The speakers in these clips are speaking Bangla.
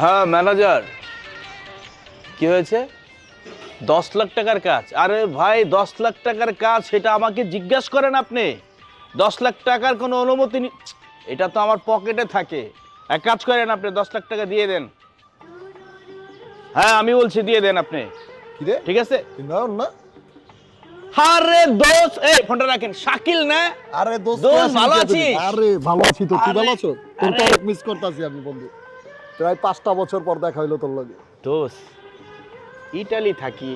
হ্যাঁ ম্যানেজার কি হয়েছে? দশ লাখ টাকার কাজ। আরে ভাই দশ লাখ টাকার কাজ সেটা আমাকে জিজ্ঞাসা করেন আপনি। দশ লাখ টাকার কোনো অনুমতি এটা তো আমার পকেটে থাকে। এক কাজ করেন আপনি দশ লাখ টাকা দিয়ে দেন। হ্যাঁ আমি বলছি দিয়ে দেন আপনি। ঠিক আছে? না না। আরে দোষ এই ফোনটা রাখেন। শাকিল না? আরে দোস্ত দোস্ত, ভালো? আছিস? আরে ভালো আছি তো তুই ভালো আছো? তোর তো মিস করতেছি আমি বন্ধু। প্রায় পাঁচটা বছর পর দেখা হইল তোর লগে। দোষ ইটালি থাকি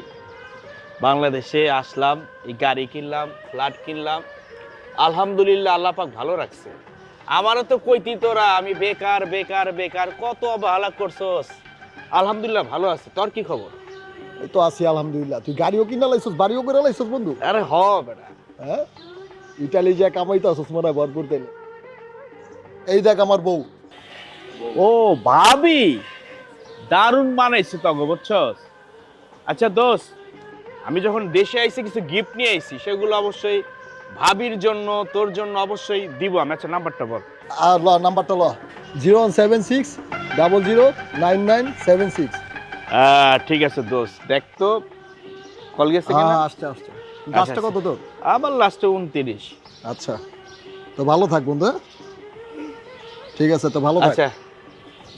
বাংলাদেশে আসলাম এই গাড়ি কিনলাম ফ্ল্যাট কিনলাম। আলহামদুলিল্লাহ আল্লাহ পাক ভালো রাখছে। আমারও তো কইতি তোরা আমি বেকার বেকার বেকার কত অবহেলা করছস। আলহামদুলিল্লাহ ভালো আছে তোর কি খবর? এই তো আছি আলহামদুলিল্লাহ। তুই গাড়িও কিনা লাইছস বাড়িও করে লাইছস বন্ধু? আরে হ বেটা। হ্যাঁ? ইটালি যে কামাইতে আসছ মনে হয় ভরপুর তেলে। এই দেখ আমার বউ। ও ভাবি। দারুণ বানাইছে তগো বুঝছস? আচ্ছা দোস্ত আমি যখন দেশে আইছি কিছু গিফট নিয়ে আইছি সেগুলো অবশ্যই ভাবির জন্য তোর জন্য অবশ্যই দিব। আমি আচ্ছা নাম্বারটা বল। আর ল নাম্বারটা ল। Zero one seven six double zero nine nine seven six. ঠিক আছে দোস্ত। দেখ তো কল গেছে কিনা? হ্যাঁ আসছে আসছে। গাছটা কত তোর? আবার লাস্টে উনত্রিশ। আচ্ছা। তো ভালো থাক বন্ধু হ্যাঁ? ঠিক আছে তো ভালো থাক। আচ্ছা।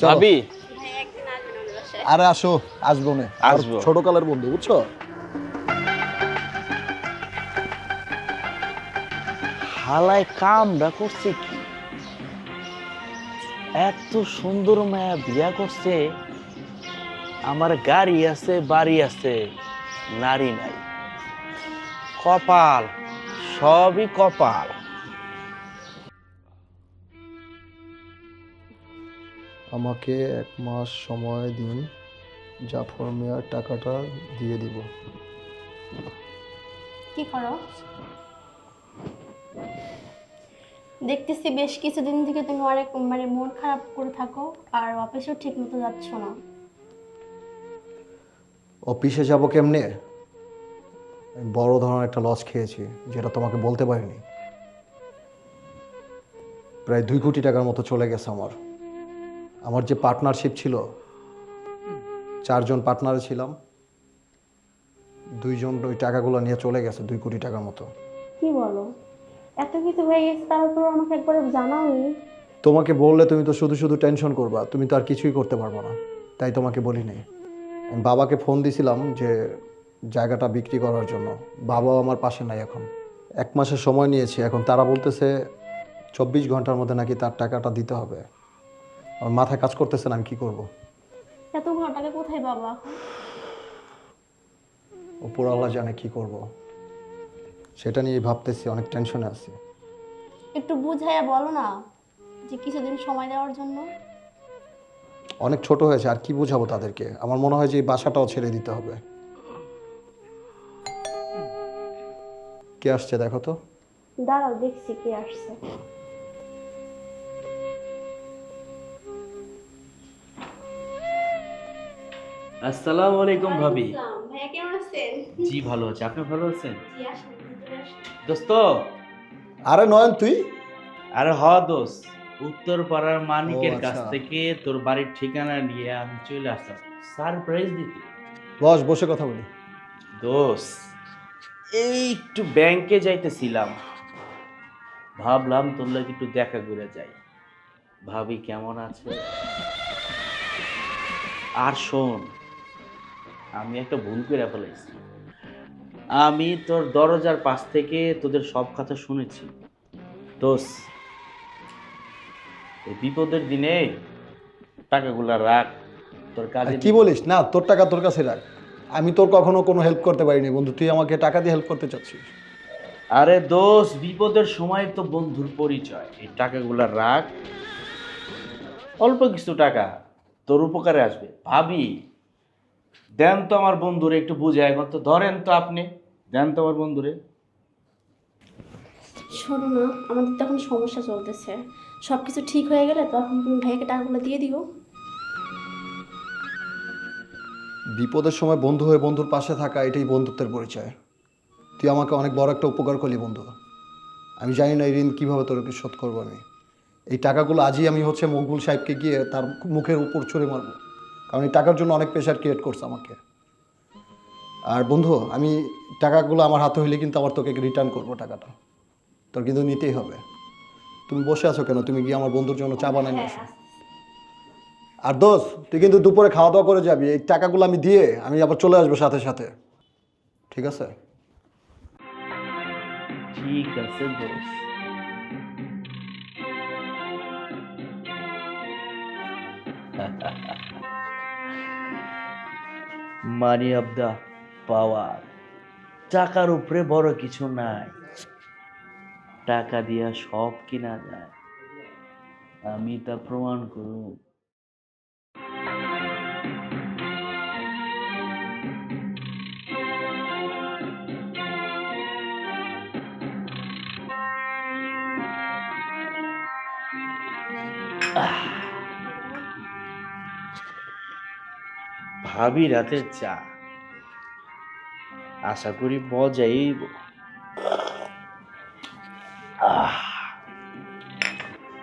ভাবি। বাসায়। আরে আসো আসব না আসব। ছোট কালের বন্ধু বুঝছ? হালায় কামটা করছে কি? এত সুন্দর মায়া বিয়া করছে। আমার গাড়ি আছে বাড়ি আছে নারী নাই। কপাল সবই কপাল। আমাকে এক মাস সময় দিন জাফর মিয়ার টাকাটা দিয়ে দিব। কি করো দেখতেছি বেশ কিছুদিন থেকে তুমি অনেক মানে মন খারাপ করে থাকো আর অফিসেও ঠিক মতো যাচ্ছ না। অফিসে যাব কেমনে? আমি বড় ধরনের একটা লস খেয়েছি যেটা তোমাকে বলতে পারিনি। প্রায় দুই কোটি টাকার মতো চলে গেছে আমার। আমার যে পার্টনারশিপ ছিল চারজন পার্টনারে ছিলাম। দুইজন ওই টাকাগুলো নিয়ে চলে গেছে দুই কোটি টাকার মতো। কি বলো? এত কিছু হয়ে গেছে তারপর আমাকে একবার জানাওনি। তোমাকে বললে তুমি তো শুধু শুধু টেনশন করবা তুমি তো আর কিছুই করতে পারব না। তাই তোমাকে বলি নাই। আমি বাবাকে ফোন দিছিলাম যে জায়গাটা বিক্রি করার জন্য। বাবাও আমার পাশে নাই এখন। এক মাসের সময় নিয়েছি এখন তারা বলতেছে চব্বিশ ঘণ্টার মধ্যে নাকি তার টাকাটা দিতে হবে। আমার মাথায় কাজ করতেছে না আমি কী করব? এতগুলো টাকা কোথায় বাবা? ওপর আল্লাহ জানে কি করব। সেটা নিয়ে ভাবতেছি অনেক টেনশনে আছি। একটু বুঝাইয়া বলো না যে কিছুদিন সময় দেওয়ার জন্য। অনেক ছোট হয়েছে আর কি বুঝাবো তাদেরকে? আমার মনে হয় যে এই বাসাটাও ছেড়ে দিতে হবে। কে আসছে দেখো তো? দাঁড়াও দেখছি কে আসছে। আসসালামু আলাইকুম ভাবি। ভাইয়া কেমন আছেন? জি ভালো আছে। আপনি ভালো আছেন? দোস্ত। আরে নয়ন তুই? আরে হ দোস্ত। উত্তর পাড়ার মানিকের কাছ আচ্ছা। থেকে তোর বাড়ির ঠিকানা নিয়ে আমি চলে আসলাম। সারপ্রাইজ দিতে। বস বসে কথা বলি। দোস্ত এই একটু ব্যাংকে যাইতেছিলাম। ভাবলাম তোর লাগে একটু দেখা করে যাই। ভাবি কেমন আছে? আর শোন আমি একটা ভুল করে ফেলেছি। আমি তোর দরজার পাশ থেকে তোদের সব কথা শুনেছি। দোষ এই বিপদের দিনে টাকাগুলা রাখ তোর কাজে কি বলিস? না তোর টাকা তোর কাছে রাখ। আমি তোর কখনো কোনো হেল্প করতে পারিনি বন্ধু। তুই আমাকে টাকা দিয়ে হেল্প করতে চাচ্ছিস। আরে দোষ বিপদের সময় তো বন্ধুর পরিচয়। এই টাকাগুলা রাখ। অল্প কিছু টাকা তোর উপকারে আসবে। ভাবি দেন তো আমার বন্ধুরে একটু বুঝে এখন তো ধরেন তো আপনি। দেন তো আমার বন্ধুরে। শোনো না আমাদের তখন সমস্যা চলতেছে। সব কিছু ঠিক হয়ে গেলে তখন তুমি ভাইকে টাকাগুলো দিয়ে দিও। বিপদের সময় বন্ধু হয়ে বন্ধুর পাশে থাকা এটাই বন্ধুত্বের পরিচয়। তুই আমাকে অনেক বড় একটা উপকার করলি বন্ধু। আমি জানি না এই ঋণ কীভাবে তোরকে শোধ করব আমি। এই টাকাগুলো আজই আমি হচ্ছে মকবুল সাহেবকে গিয়ে তার মুখের উপর ছুঁড়ে মারবো। কারণ এই টাকার জন্য অনেক প্রেশার ক্রিয়েট করছে আমাকে। আর বন্ধু, আমি টাকাগুলো আমার হাতে হইলে কিন্তু আবার তোকে রিটার্ন করব টাকাটা। তোর কিন্তু নিতেই হবে। তুমি বসে আছো কেন? তুমি গিয়ে আমার বন্ধুর জন্য চা বানাই আসো? আর দোস্ত, তুই কিন্তু দুপুরে খাওয়া দাওয়া করে যাবি। এই টাকাগুলো আমি দিয়ে আমি আবার চলে আসব সাথে সাথে। ঠিক আছে? ঠিক আছে দোষ মানি অফ দ্য পাওয়ার টাকার উপরে বড় কিছু নাই। টাকা দিয়া সব কিনা যায়। আমি তা প্রমাণ করব ভাবি রাতের চা। আশা করি মজাই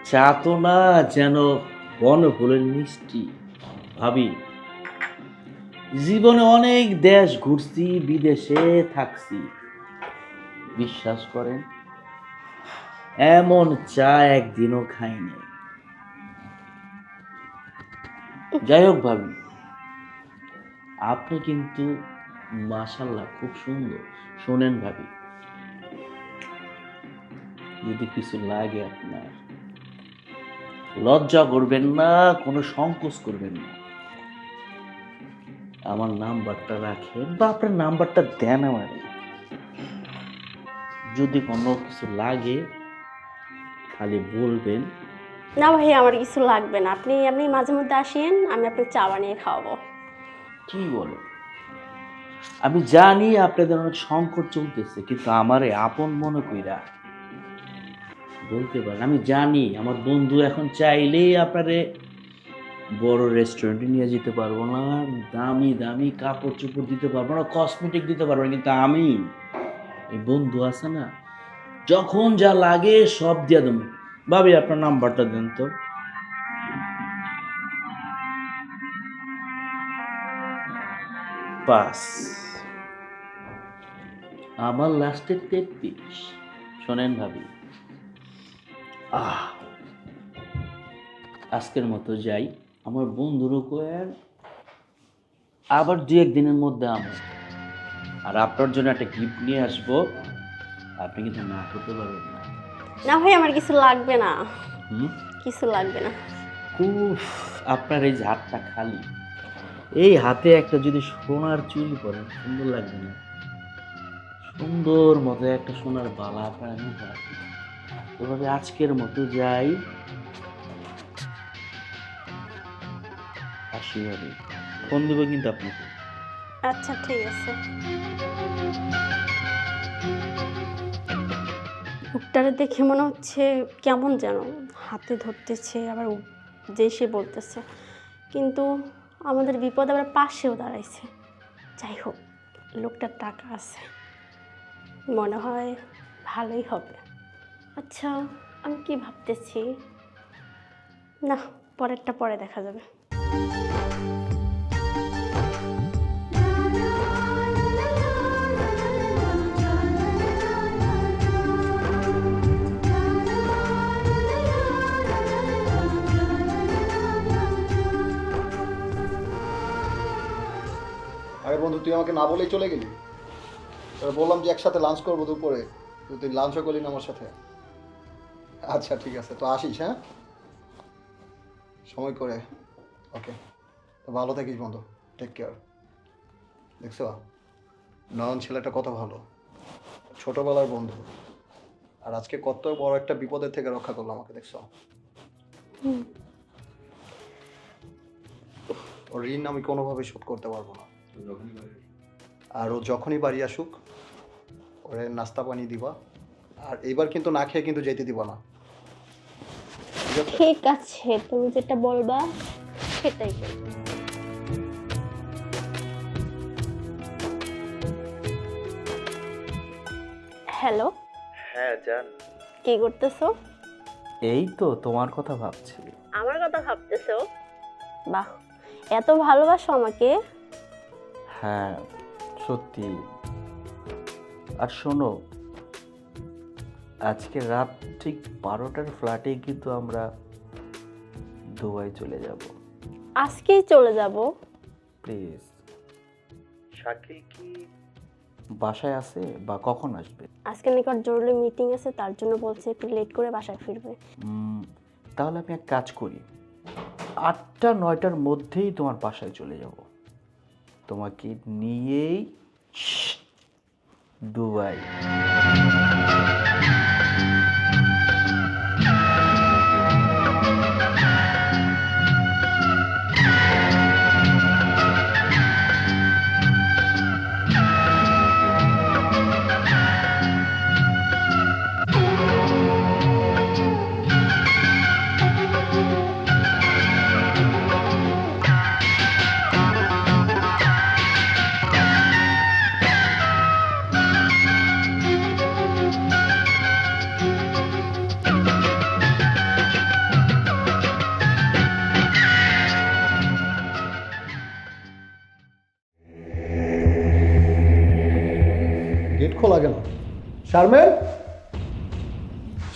চা তো না যেন বনফুলের মিষ্টি। ভাবি, জীবনে অনেক দেশ ঘুরছি, বিদেশে থাকছি। বিশ্বাস করেন, এমন চা একদিনও খাইনি। যাই হোক ভাবি আপনি কিন্তু মাশাল্লাহ খুব সুন্দর। শোনেন ভাবি। যদি কিছু লাগে আপনার। লজ্জা করবেন না, কোনো সংকোচ করবেন না। আমার নাম্বারটা রাখেন, বা আপনার নাম্বারটা দেন আমারে। যদি কোনো কিছু লাগে, খালি বলবেন। না ভাই, আমার কিছু লাগবে না। আপনি আপনি মাঝে মধ্যে আসেন, আমি আপনাকে চা বানিয়ে খাওয়াবো। কি বলে? আমি জানি আপনাদের অনেক সংকট চলতেছে, কিন্তু আমারে আপন মনে কইরা বলতে পারেন। আমি জানি, আমার বন্ধু এখন চাইলেই আপনারে বড় রেস্টুরেন্টে নিয়ে যেতে পারব না, দামি দামি কাপড় চোপড় দিতে পারব না কসমেটিক দিতে পারব না, কিন্তু আমি, এই বন্ধু আছে না, যখন যা লাগে সব দিয়ে দেবো। ভাবি, আপনার নাম্বারটা দেন তো। পাস। আমার লাস্টে তেত্রিশ। শোনেন ভাবি। আহ! আজকের মতো যাই। আমার বন্ধুরও কয়েন আবার দু একদিনের মধ্যে আমার আর আপনার জন্য একটা গিফট নিয়ে আসব। আপনি কিন্তু না করতে পারবেন না। না ভাই আমার কিছু লাগবে না। হুম? কিছু লাগবে না। উফ আপনার এই হাতটা খালি। এই হাতে একটা যদি সোনার চুরি পরেন সুন্দর লাগবে না? সুন্দর মতো একটা সোনার বালা আপনার আমি রাখি আজকের মতো যাই। আসি ফোন দেবো কিন্তু আপনাকে। আচ্ছা ঠিক আছে। লোকটারে দেখে মনে হচ্ছে কেমন যেন। হাতে ধরতেছে, আবার যে সে বলতেছে। কিন্তু আমাদের বিপদ আবার পাশেও দাঁড়াইছে। যাই হোক, লোকটার টাকা আছে। মনে হয় ভালোই হবে। আচ্ছা আমি কি ভাবতেছি? না, পরেরটা পরে দেখা যাবে। তুই আমাকে না বলেই চলে গেলি? তোরা বললাম যে একসাথে লাঞ্চ করব দুপুরে। তুই লাঞ্চও করলি না আমার সাথে। আচ্ছা ঠিক আছে তো আসিস হ্যাঁ? সময় করে। ওকে তো ভালো থাকিস বন্ধু টেক কেয়ার দেখছ নয়ন ছেলেটা কত ভালো ছোটবেলার বন্ধু। আর আজকে কত বড় একটা বিপদের থেকে রক্ষা করল আমাকে দেখছ? ওর ঋণ আমি কোনোভাবে শোধ করতে পারব না। আর ও যখনই বাড়ি আসুক ওরে নাস্তা পানি দিবা। আর এবার কিন্তু না খেয়ে কিন্তু যেতে দিবা না। ঠিক আছে তুমি যেটা বলবা সেটাই করব। হ্যালো? হ্যাঁ জান। কি করতেছো? এই তো তোমার কথা ভাবছি। আমার কথা ভাবতেছো? বাহ এত ভালোবাসো আমাকে। হ্যাঁ সত্যি। আর শোনো আজকে রাত ঠিক বারোটার ফ্ল্যাটে কিন্তু আমরা দুবাই চলে যাব। আজকেই চলে যাব। প্লিজ। শাকিল কি বাসায় আছে বা কখন আসবে? আজকে নিকট জরুরি মিটিং আছে তার জন্য বলছে একটু লেট করে বাসায় ফিরবে। তাহলে আমি এক কাজ করি। আটটা নয়টার মধ্যেই তোমার বাসায় চলে যাব। তোমাকে নিয়েই দুবাই। খোলা কেন শারমেন?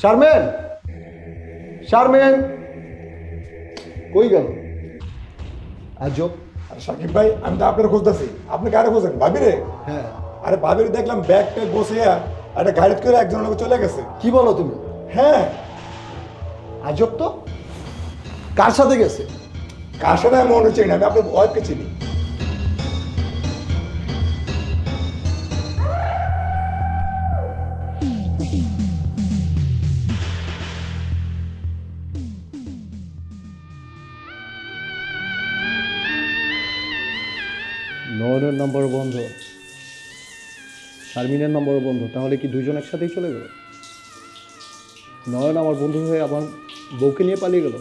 শারমেন? শারমেন? কই গেল? আজব। আরে সাকিব ভাই আমি তো আপনার খুঁজতেছি। আপনি কারে খুঁজেন ভাবি রে হ্যাঁ। আরে ভাবির দেখলাম ব্যাগ ট্যাগ বসিয়া একটা গাড়ি করে একজনের লোক চলে গেছে। কি বলো তুমি? হ্যাঁ। আজব তো। কার সাথে গেছে? কার সাথে আমি মনে চিনি আমি আপনার ওয়াইফকে চিনি। নম্বর বন্ধ। শারমিনের নম্বর বন্ধ, তাহলে কি দুজন একসাথেই চলে গেল? নয়ন আমার বন্ধু হয়ে আমার বউকে নিয়ে পালিয়ে গেল।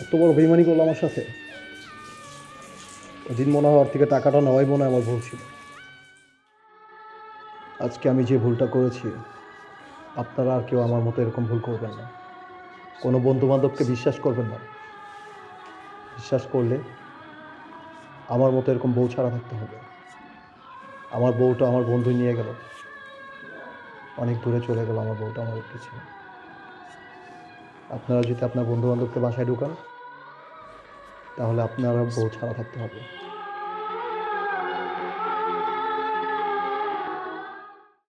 এত বড় বেইমানি করল আমার সাথে। ওদিন মনে হয় ওর থেকে টাকাটা নেওয়াই মনে হয় আমার ভুল ছিল। আজকে আমি যে ভুলটা করেছি, আপনারা আর কেউ আমার মতো এরকম ভুল করবেন না। কোনো বন্ধু বান্ধবকে বিশ্বাস করবেন না। বিশ্বাস করলে আমার মতো এরকম বউ ছাড়া থাকতে হবে। আমার বউটা আমার বন্ধু নিয়ে গেল। অনেক দূরে চলে গেল আমার বউটা আমার কিছু আপনারা যদি আপনার বন্ধু বান্ধবকে বাসায় ঢুকান, তাহলে আপনারা বউ ছাড়া থাকতে হবে।